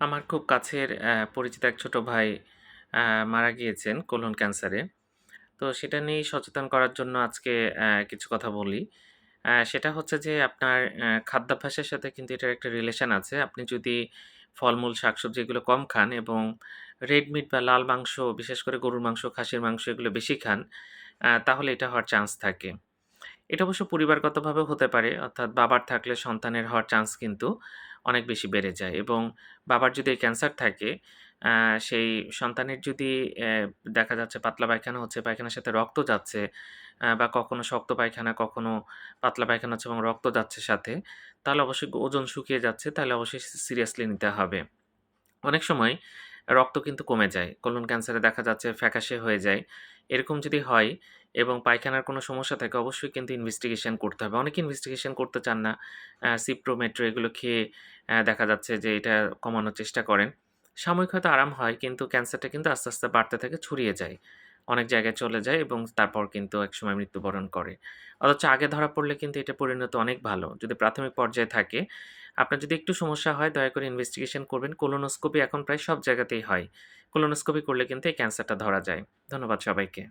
আমার খুব কাছের পরিচিত এক ছোট ভাই মারা গিয়েছেন কোলন ক্যান্সারে। তো সেটা নিয়েই সচেতন করার জন্য আজকে কিছু কথা বলি। সেটা হচ্ছে যে আপনার খাদ্যাভ্যাসের সাথে কিন্তু এটার একটা রিলেশন আছে। আপনি যদি ফলমূল, শাকসবজি এগুলো কম খান এবং রেড মিট বা লাল মাংস বিশেষ করে গরুর মাংস, খাসির মাংস এগুলো বেশি খান, তাহলে এটা হওয়ার চান্স থাকে। এটা অবশ্য পরিবারগতভাবে হতে পারে। অর্থাৎ বাবার থাকলে সন্তানের হওয়ার চান্স কিন্তু অনেক বেশি বেড়ে যায় এবং বাবার যদি ক্যান্সার থাকে, সেই সন্তানের যদি দেখা যাচ্ছে পাতলা পায়খানা হচ্ছে, পায়খানার সাথে রক্ত যাচ্ছে বা কখনো শক্ত পায়খানা, কখনো পাতলা পায়খানা হচ্ছে এবং রক্ত যাচ্ছে সাথে, তাহলে অবশ্যই ওজন শুকিয়ে যাচ্ছে, তাহলে অবশ্যই সিরিয়াসলি নিতে হবে। অনেক সময় রক্ত কিন্তু কমে যায়। কোলন ক্যান্সারে দেখা যাচ্ছে ফ্যাকাশে হয়ে যায়। এরকম যদি হয় এবং পায়খানার কোনো সমস্যা থাকে অবশ্যই কিন্তু ইনভেস্টিগেশন করতে হবে। অনেকে ইনভেস্টিগেশন করতে চান না। সিপ্রোমেট্রো এগুলো খেয়ে দেখা যাচ্ছে যে এটা কমানোর চেষ্টা করেন। সাময়িক হয়তো আরাম হয় কিন্তু ক্যান্সারটা কিন্তু আস্তে, আস্তে বাড়তে থাকে, ছড়িয়ে যায়। অনেক জায়গায় চলে যায় এবং তারপর কিন্তু একসময় মৃত্যুবরণ করে। অথচ আগে ধরা পড়লে কিন্তু এটা পরিণত অনেক ভালো। যদি প্রাথমিক পর্যায়ে থাকে, আপনার যদি একটু সমস্যা হয় দয়া করে ইনভেস্টিগেশন করবেন। কোলোনোস্কোপি এখন প্রায় সব জায়গাতেই হয়। কোলোনোস্কোপি করলে কিন্তু এই ক্যান্সারটা ধরা যায়। ধন্যবাদ সবাইকে।